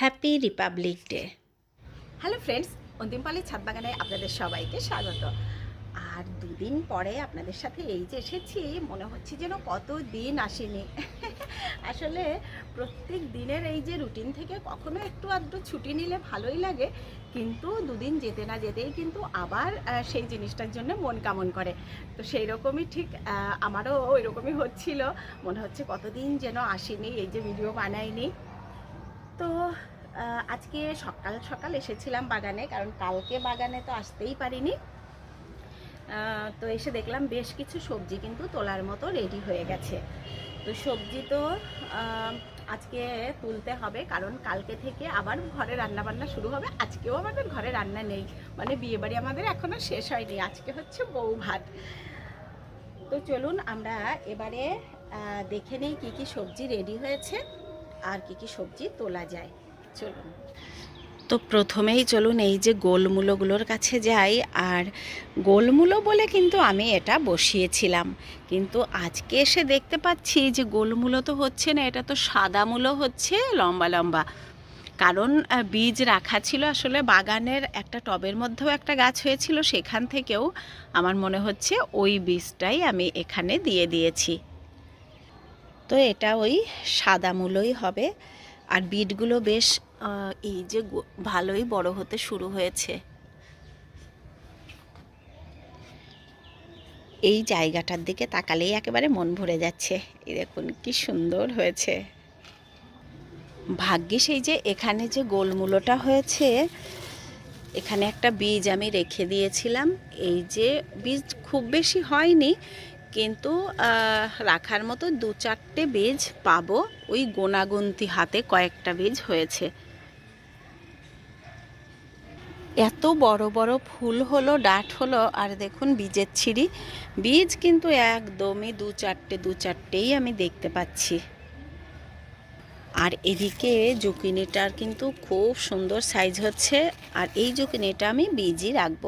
Happy republic day hello friends অন্তিমপালি ছাদ বাগানে আপনাদের সবাইকে স্বাগত। আর দুদিন পরে আপনাদের সাথে এই যে এসেছি, মনে হচ্ছে যেন কত দিন আসেনি। আসলে প্রত্যেক দিনের এই যে রুটিন থেকে কখনো একটু আধটু ছুটি নিলে ভালোই লাগে, কিন্তু দুদিন যেতে না যেতেই কিন্তু আবার সেই জিনিসটার জন্য মন কামন করে। তো সেই রকমই ঠিক আমারও ওই রকমই হচ্ছিল। মনে হচ্ছে কতদিন যেন আসেনি, এই যে ভিডিও বানাইনি। তো আজকে সকাল সকাল এসেছিলাম বাগানে, কারণ কালকে বাগানে তো আসতেই পারিনি। তো এসে দেখলাম বেশ কিছু সবজি কিন্তু তোলার মতো রেডি হয়ে গেছে। তো সবজি তো আজকে তুলতে হবে, কারণ কালকে থেকে আবার ঘরে রান্না বান্না শুরু হবে। আজকেও আমাদের ঘরে রান্না নেই মানে বিয়েবাড়ি আমাদের এখনও শেষ হয়নি, আজকে হচ্ছে বউ ভাত। তো চলুন আমরা এবারে দেখে নেই কী কী সবজি রেডি হয়েছে। আর কি কি সবজি তোলা যায়। চলুন। তো প্রথমেই চলুন এই যে গোলমূলোগুলোর কাছে যাই। আর গোলমূলো বলে কিন্তু আমি এটা বসিয়েছিলাম। কিন্তু আজকে এসে দেখতে পাচ্ছি যে গোলমূলো তো হচ্ছে না, এটা তো সাদা মূলো হচ্ছে, লম্বা লম্বা। কারণ বীজ রাখা ছিল আসলে বাগানের একটা টবের মধ্যেও একটা গাছ হয়েছিল, সেখান থেকেও আমার মনে হচ্ছে ওই বীজটাই আমি এখানে দিয়ে দিয়েছি। তো এটা ওই সাদা মূলোই হবে। আর বিটগুলো বেশ এই যে ভালোই বড় হতে শুরু হয়েছে। এই জায়গাটার দিকে তাকালেই একেবারে মন ভরে যাচ্ছে। এই দেখুন কি সুন্দর হয়েছে। ভাগ্যিস এই যে এখানে যে গোলমূলোটা হয়েছে, এখানে একটা বীজ আমি রেখে দিয়েছিলাম। এই যে বীজ খুব বেশি হয়নি কিন্তু রাখার মতো দু চারটে বীজ পাবো। ওই গোনাগুন্তি হাতে কয়েকটা বীজ হয়েছে। এত বড় বড় ফুল হলো ডাট হলো, আর দেখুন বীজের ছিঁড়ি। বীজ কিন্তু একদমই দু চারটে, দু চারটেই আমি দেখতে পাচ্ছি। আর এদিকে জুকিনিটার কিন্তু খুব সুন্দর সাইজ হচ্ছে, আর এই জুকিনিটা আমি বীজই রাখব।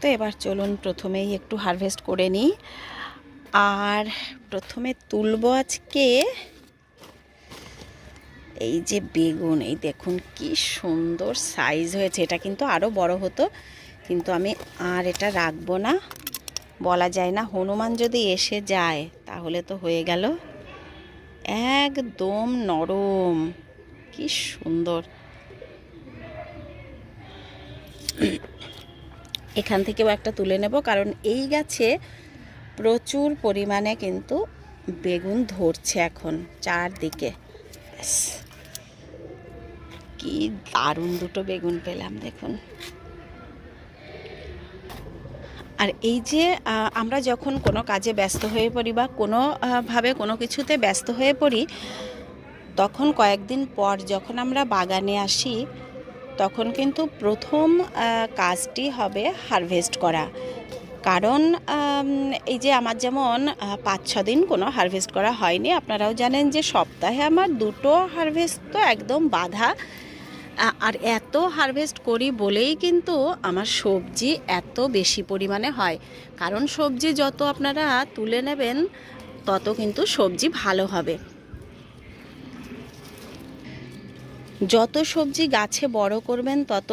তো এবার চলুন প্রথমেই একটু হারভেস্ট করে নিই। আর প্রথমে তুলবো আজকে এই যে বেগুন, এই দেখুন কি সুন্দর সাইজ হয়েছে। এটা কিন্তু আরও বড় হতো, কিন্তু আমি আর এটা রাখব না। বলা যায় না, হনুমান যদি এসে যায়, তাহলে তো হয়ে গেল। একদম নরম, কি সুন্দর। এখান থেকেও একটা তুলে নেব, কারণ এই গাছে প্রচুর পরিমাণে কিন্তু বেগুন ধরছে এখন চারদিকে। কি দারুণ দুটো বেগুন পেলাম, দেখুন আর এই যে আমরা যখন কোনো কাজে ব্যস্ত হয়ে পড়ি বা কোনোভাবে কোনো কিছুতে ব্যস্ত হয়ে পড়ি, তখন কয়েকদিন পর যখন আমরা বাগানে আসি তখন কিন্তু প্রথম কাজটি হবে হারভেস্ট করা। কারণ এই যে আমার যেমন পাঁচ ছ দিন কোনো হারভেস্ট করা হয়নি, আপনারাও জানেন যে সপ্তাহে আমার দুটো হারভেস্ট তো একদম বাধা। আর এত হারভেস্ট করি বলেই কিন্তু আমার সবজি এত বেশি পরিমাণে হয়। কারণ সবজি যত আপনারা তুলে নেবেন, তত কিন্তু সবজি ভালো হবে। যত সবজি গাছে বড় করবেন, তত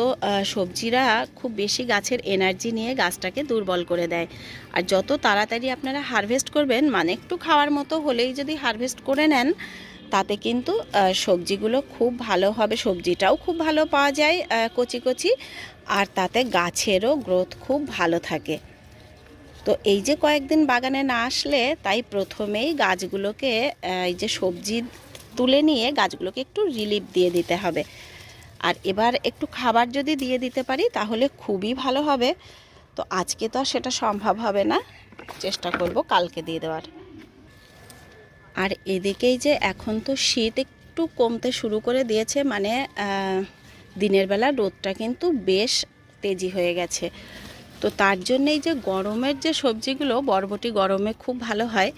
সবজিরা খুব বেশি গাছের এনার্জি নিয়ে গাছটাকে দুর্বল করে দেয়। আর যত তাড়াতাড়ি আপনারা হারভেস্ট করবেন মানে একটু খাওয়ার মতো হলেই যদি হারভেস্ট করে নেন, তাতে কিন্তু সবজিগুলো খুব ভালো হবে, সবজিটাও খুব ভালো পাওয়া যায় কচি কচি, আর তাতে গাছেরও গ্রোথ খুব ভালো থাকে। তো এই যে কয়েকদিন বাগানে না আসলে, তাই প্রথমেই গাছগুলোকে এই যে সবজি তুলে নিয়ে গাছগুলোকে একটু রিলিফ দিয়ে দিতে হবে। আর এবার একটু খাবার যদি দিয়ে দিতে পারি, তাহলে খুবই ভালো হবে। তো আজকে তো সেটা সম্ভব হবে না। চেষ্টা করব কালকে দিয়ে দেওয়ার। আর এদিকেই যে এখন তো শীত একটু কমতে শুরু করে দিয়েছে মানে দিনের বেলা রোদটা কিন্তু বেশ তেজি হয়ে গেছে। তো তার জন্যেই যে গরমের যে সবজিগুলো, বরবটি গরমে খুব ভালো হয়।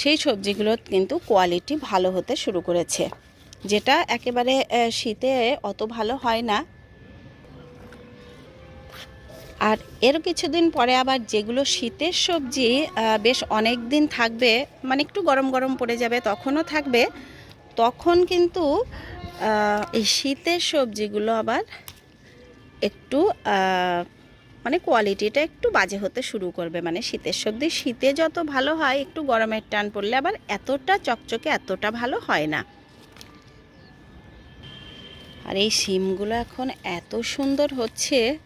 সেই সবজিগুলোর কিন্তু কোয়ালিটি ভালো হতে শুরু করেছে। যেটা একেবারে শীতে অত ভালো হয় না। আর এর কিছুদিন পরে আবার যেগুলো শীতের সবজি বেশ অনেক দিন থাকবে মানে একটু গরম গরম পড়ে যাবে, তখনও থাকবে। তখন কিন্তু এই শীতের সবজিগুলো আবার একটু মানে কোয়ালিটিটা একটু বাজে হতে শুরু করবে। মানে শীতের সবজি শীতে যত ভালো হয়, একটু গরমের টান পড়লে আবার এতটা চকচকে, এতটা ভালো হয় না। আর এই সিমগুলো এখন এত সুন্দর হচ্ছে।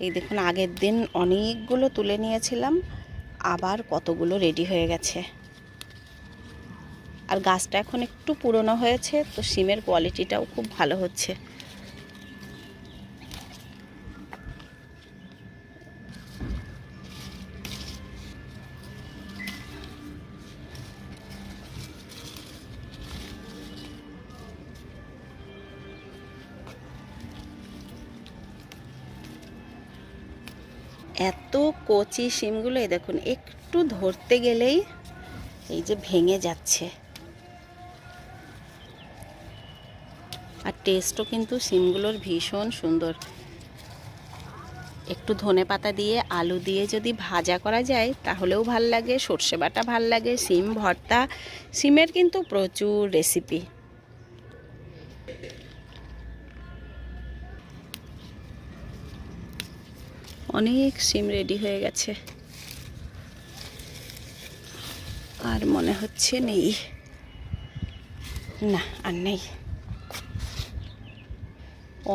এই দেখুন, আগের দিন অনেকগুলো তুলে নিয়েছিলাম, আবার কতগুলো রেডি হয়ে গেছে। আর গাছটা এখন একটু পুরনো হয়েছে, তো সিমের কোয়ালিটিটাও খুব ভালো হচ্ছে। এত কচি শিমগুলো, এই দেখুন, একটু ধরতে গেলেই এই যে ভেঙে যাচ্ছে। আর টেস্টও কিন্তু সিমগুলোর ভীষণ সুন্দর। একটু ধনে পাতা দিয়ে, আলু দিয়ে যদি ভাজা করা যায়, তাহলেও ভালো লাগে, সর্ষে বাটা ভালো লাগে সিম ভর্তা সিমের কিন্তু প্রচুর রেসিপি অনেক সিম রেডি হয়ে গেছে। আর মনে হচ্ছে নেই। না, আর নেই।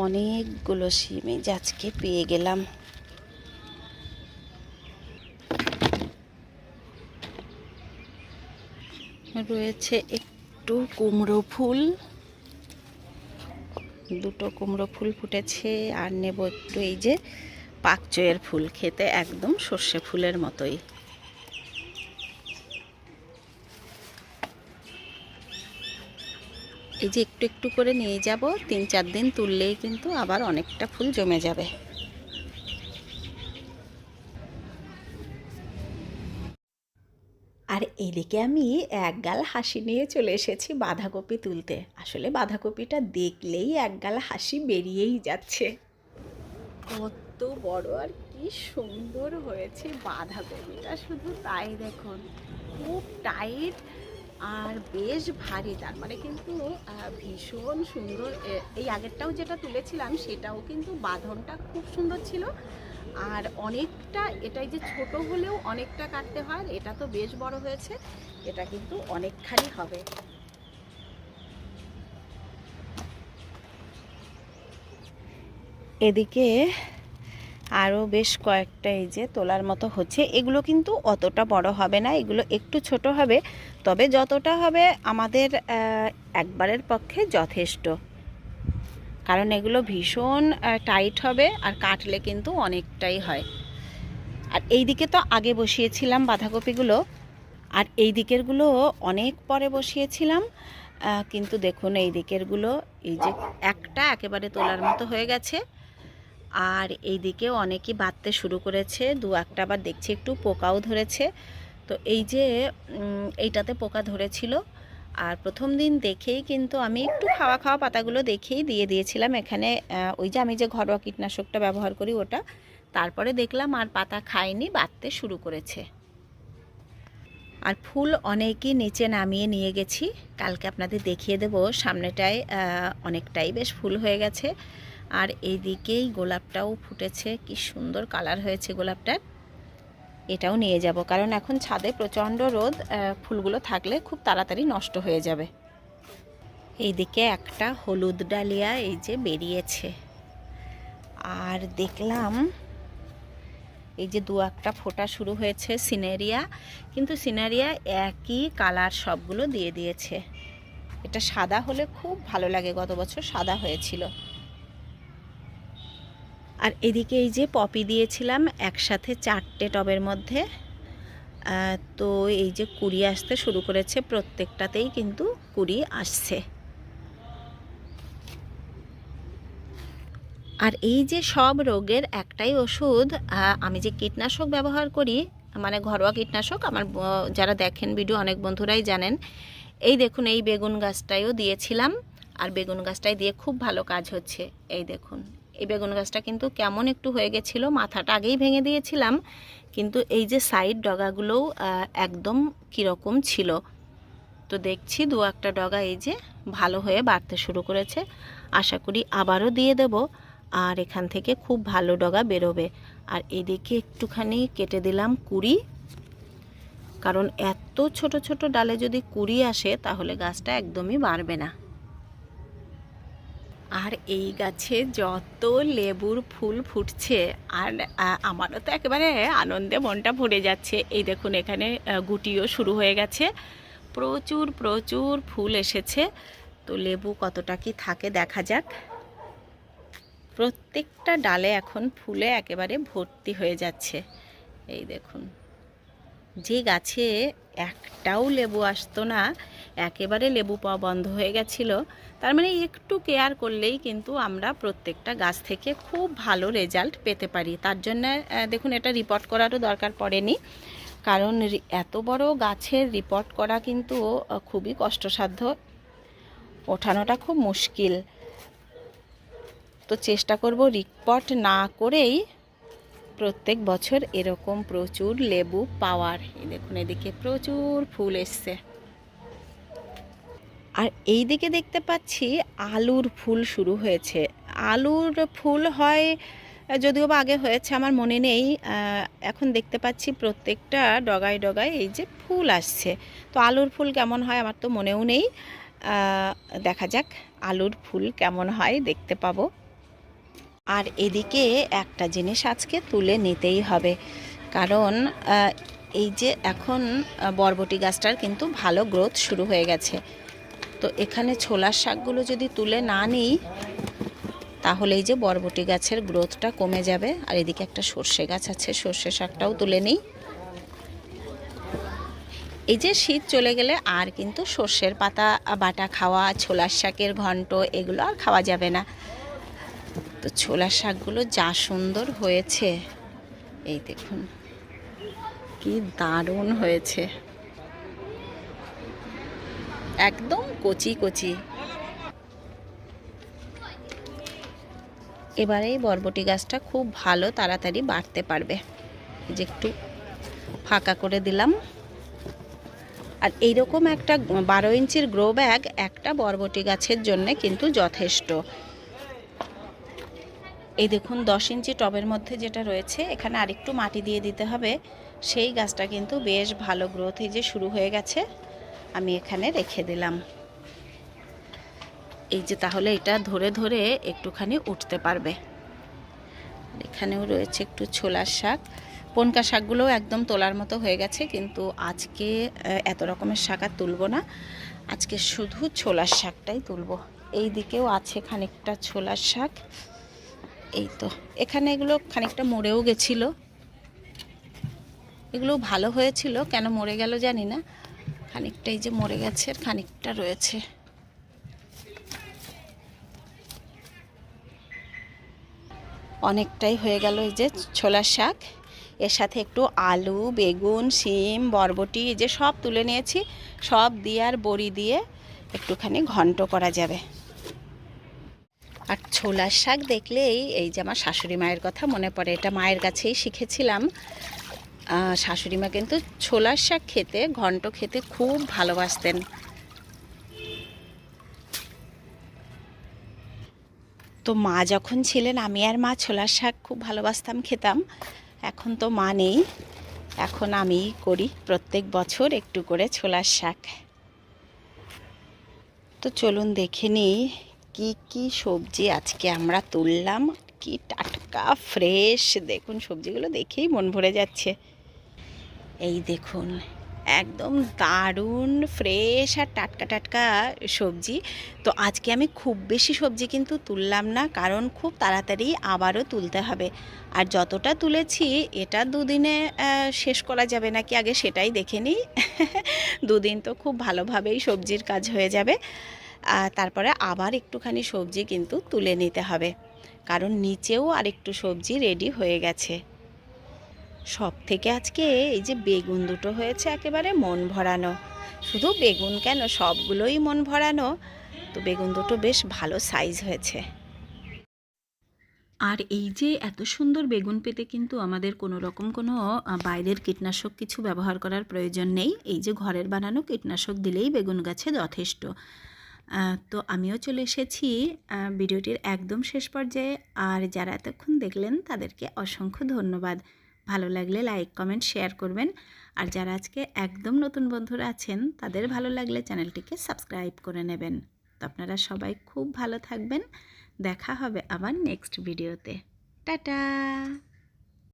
অনেকগুলো সিম এই আজকে পেয়ে গেলাম। রয়েছে একটু কুমড়ো ফুল। দুটো কুমড়ো ফুল ফুটেছে, আর নেব একটু এই যে পাকচয়ের ফুল খেতে একদম সর্ষে ফুলের মতোই। এই যে একটু একটু করে নিয়ে যাব, তিন চার দিন তুললেই কিন্তু আবার অনেকটা ফুল জমে যাবে। আর এদিকে আমি এক গাল হাসি নিয়ে চলে এসেছি বাঁধাকপি তুলতে। আসলে বাঁধাকপিটা দেখলেই এক গাল হাসি বেরিয়েই যাচ্ছে। কত বড় আর কি সুন্দর হয়েছে বাঁধাকপিটা, শুধু তাই দেখুন। খুব টাইট আর বেশ ভারী তার মানে কিন্তু ভীষণ সুন্দর। এই আগেরটাও যেটা তুলেছিলাম, সেটাও কিন্তু বাঁধনটা খুব সুন্দর ছিল। আর অনেকটা, এটাই যে ছোট হলেও অনেকটা কাটতে হয়, এটা তো বেশ বড় হয়েছে, এটা কিন্তু অনেকখানি হবে। এদিকে আরও বেশ কয়েকটা এই যে তোলার মতো হচ্ছে। এগুলো কিন্তু অতটা বড় হবে না, এগুলো একটু ছোট হবে। তবে যতটা হবে আমাদের একবারের পক্ষে যথেষ্ট। কারণ এগুলো ভীষণ টাইট হবে আর কাটলে কিন্তু অনেকটাই হয়। আর এই দিকে তো আগে বসিয়েছিলাম বাঁধাকপিগুলো, আর এই দিকেরগুলো অনেক পরে বসিয়েছিলাম। কিন্তু দেখুন এই দিকেরগুলো, এই যে একটা একেবারে তোলার মতো হয়ে গেছে। আর এইদিকে অনেকেই বাঁধতে শুরু করেছে, দু একটা আবার দেখছি একটু পোকাও ধরেছে। তো এই যে এইটাতে পোকা ধরেছিল। আর প্রথম দিন দেখেই কিন্তু আমি একটু খাওয়া খাওয়া পাতাগুলো দেখেই দিয়ে দিয়েছিলাম এখানে ওই যে আমি যে ঘরোয়া কীটনাশকটা ব্যবহার করি ওটা, তারপরে দেখলাম আর পাতা খায়নি, বাঁধতে শুরু করেছে। আর ফুল অনেকই নিচে নামিয়ে নিয়ে গেছি, কালকে আপনাদের দেখিয়ে দেব, সামনেটায় অনেকটাই বেশ ফুল হয়ে গেছে। আর এইদিকেই গোলাপটাও ফুটেছে। কি সুন্দর কালার হয়েছে গোলাপটার। এটাও নিয়ে যাব, কারণ এখন ছাদে প্রচণ্ড রোদ ফুলগুলো থাকলে খুব তাড়াতাড়ি নষ্ট হয়ে যাবে। এইদিকে একটা হলুদ ডালিয়া এই যে বেরিয়েছে। আর দেখলাম এই যে দু একটা ফোটা শুরু হয়েছে সিনেরিয়া, কিন্তু সিনারিয়া একই কালার সবগুলো দিয়ে দিয়েছে। এটা সাদা হলে খুব ভালো লাগে, গত বছর সাদা হয়েছিল। আর এদিকে এই যে পপি দিয়েছিলাম একসাথে চারটে টবের মধ্যে। তো এই যে কুড়ি আসতে শুরু করেছে, প্রত্যেকটাতেই কিন্তু কুড়ি আসছে। আর এই যে সব রোগের একটাই ওষুধ আমি যে কীটনাশক ব্যবহার করি মানে ঘরোয়া কীটনাশক, আমার যারা দেখেন ভিডিও অনেক বন্ধুরাই জানেন, এই দেখুন, এই বেগুন গাছটাইও দিয়েছিলাম, আর বেগুন গাছটাই দিয়ে খুব ভালো কাজ হচ্ছে, এই দেখুন। এই বেগুন গাছটা কিন্তু কেমন একটু হয়ে গেছিল, মাথাটা আগেই ভেঙে দিয়েছিলাম, কিন্তু এই যে সাইড ডগাগুলোও একদম কীরকম ছিল। তো দেখছি দু একটা ডগা এই যে ভালো হয়ে বাড়তে শুরু করেছে। আশা করি আবারও দিয়ে দেব, আর এখান থেকে খুব ভালো ডগা বেরোবে। আর এদিকে একটুখানি কেটে দিলাম কুড়ি, কারণ এত ছোট ছোট ডালে যদি কুড়ি আসে, তাহলে গাছটা একদমই বাড়বে না। আর এই গাছে যত লেবুর ফুল ফুটছে, আর আমারও তো একেবারে আনন্দে মনটা ভরে যাচ্ছে। এই দেখুন, এখানে গুটিও শুরু হয়ে গেছে। প্রচুর প্রচুর ফুল এসেছে। তো লেবু কতটা কি থাকে দেখা যাক। প্রত্যেকটা ডালে এখন ফুলে একেবারে ভর্তি হয়ে যাচ্ছে। এই দেখুন। যে গাছে একটাও লেবু আসতো না, একেবারে লেবু পাওয়া বন্ধ হয়ে গেছিল। তার মানে একটু কেয়ার করলেই কিন্তু আমরা প্রত্যেকটা গাছ থেকে খুব ভালো রেজাল্ট পেতে পারি। তার জন্য দেখুন, এটা রিপোর্ট করারও দরকার পড়েনি। কারণ এত বড় গাছের রিপোর্ট করা কিন্তু খুবই কষ্টসাধ্য। ওঠানোটা খুব মুশকিল। তো চেষ্টা করব রিপোর্ট না করেই প্রত্যেক বছর এরকম প্রচুর লেবু পাওয়ার। দেখুন, এদিকে প্রচুর ফুল এসছে। আর এই দিকে দেখতে পাচ্ছি আলুর ফুল শুরু হয়েছে। আলুর ফুল হয়, যদিও বা আগে হয়েছে, আমার মনে নেই। এখন দেখতে পাচ্ছি প্রত্যেকটা ডগায় ডগায় এই যে ফুল আসছে। তো আলুর ফুল কেমন হয় আমার তো মনেও নেই। দেখা যাক আলুর ফুল কেমন হয়, দেখতে পাবো। আর এদিকে একটা জিনিস আজকে তুলে নিতেই হবে। কারণ এই যে এখন বরবটি গাছটার কিন্তু ভালো গ্রোথ শুরু হয়ে গেছে। তো এখানে ছোলার শাকগুলো যদি তুলে না নিই, তাহলে এই যে বরবটি গাছের গ্রোথটা কমে যাবে। আর এদিকে একটা সর্ষে গাছ আছে, সর্ষে শাকটাও তুলে নিই। এই যে শীত চলে গেলে আর কিন্তু সর্ষের পাতা, বাটা খাওয়া, ছোলার শাকের ঘন্ট, এগুলো আর খাওয়া যাবে না। তো ছোলার শাকগুলো যা সুন্দর হয়েছে। এই দেখুন, কি দারুণ হয়েছে। একদম কচি কচি। এবারে এই বরবটি গাছটা খুব ভালো তাড়াতাড়ি বাড়তে পারবে। যে একটু ফাঁকা করে দিলাম। আর এইরকম একটা বারো ইঞ্চির গ্রো ব্যাগ একটা বরবটি গাছের জন্য কিন্তু যথেষ্ট। এই দেখুন, দশ ইঞ্চি টবের মধ্যে যেটা রয়েছে, এখানে আরেকটু মাটি দিয়ে দিতে হবে। সেই গাছটা কিন্তু বেশ ভালো গ্রোথ এই যে শুরু হয়ে গেছে, আমি এখানে রেখে দিলাম। এই যে তাহলে এটা ধরে ধরে একটুখানি উঠতে পারবে। এখানেও রয়েছে একটু ছোলার শাক। পনকা শাকগুলোও একদম তোলার মতো হয়ে গেছে, কিন্তু আজকে এত রকমের শাক আর তুলবো না। আজকে শুধু ছোলার শাকটাই তুলবো। এই দিকেও আছে খানিকটা ছোলার শাক। এই তো এখানে এগুলো খানিকটা মরেও গেছিল। এগুলো ভালো হয়েছিল, কেন মরে গেল জানি না। খানিকটা এই যে মরে গেছে খানিকটা রয়েছে। অনেকটাই হয়ে গেল এই যে ছোলার শাক। এর সাথে একটু আলু, বেগুন, শিম, বরবটি, এই যে সব তুলে নিয়েছি। সব দিয়ে আর বড়ি দিয়ে একটুখানি ঘন্ট করা যাবে। আর ছোলার শাক দেখলেই এই যে আমার শাশুড়ি মায়ের কথা মনে পড়ে, এটা মায়ের কাছেই শিখেছিলাম। শাশুড়ি মা কিন্তু ছোলার শাক খেতে, ঘন্ট খেতে খুব ভালোবাসতেন। তো মা যখন ছিলেন, আমি আর মা ছোলার শাক খুব ভালোবাসতাম, খেতাম। এখন তো মা নেই। এখন আমিই করি প্রত্যেক বছর একটু করে ছোলার শাক। তো চলুন দেখে নিই কি কি সবজি আজকে আমরা তুললাম? কি টাটকা ফ্রেশ দেখুন, সবজিগুলো দেখেই মন ভরে যাচ্ছে। এই দেখুন, একদম দারুণ ফ্রেশ আর টাটকা টাটকা সবজি। তো আজকে আমি খুব বেশি সবজি কিন্তু তুললাম না, কারণ খুব তাড়াতাড়ি আবারও তুলতে হবে। আর যতটা তুলেছি, এটা দুদিনে শেষ করা যাবে নাকি? আগে সেটাই দেখে নিই। দুদিন তো খুব ভালোভাবেই সবজির কাজ হয়ে যাবে। তারপরে আবার একটুখানি সবজি কিন্তু তুলে নিতে হবে। কারণ নিচেও আরেকটু সবজি রেডি হয়ে গেছে। সব থেকে আজকে এই যে বেগুন দুটো হয়েছে একেবারে মন ভরানো। শুধু বেগুন কেন? সবগুলোই মন ভরানো। তো বেগুন দুটো বেশ ভালো সাইজ হয়েছে। আর এই যে এত সুন্দর বেগুন পেতে কিন্তু আমাদের কোনো রকম কোনো বাইরের কীটনাশক কিছু ব্যবহার করার প্রয়োজন নেই। এই যে ঘরের বানানো কীটনাশক দিলেই বেগুন গাছে যথেষ্ট। তো আমিও চলে এসেছি ভিডিওটির একদম শেষ পর্যায়ে। আর যারা এতক্ষণ দেখলেন, তাদেরকে অসংখ্য ধন্যবাদ। ভালো লাগলে লাইক, কমেন্ট, শেয়ার করবেন। আর যারা আজকে একদম নতুন বন্ধুরা আছেন, তাদের ভালো লাগলে চ্যানেলটিকে সাবস্ক্রাইব করে নেবেন। তো আপনারা সবাই খুব ভালো থাকবেন। দেখা হবে আবার নেক্সট ভিডিওতে। টাটা!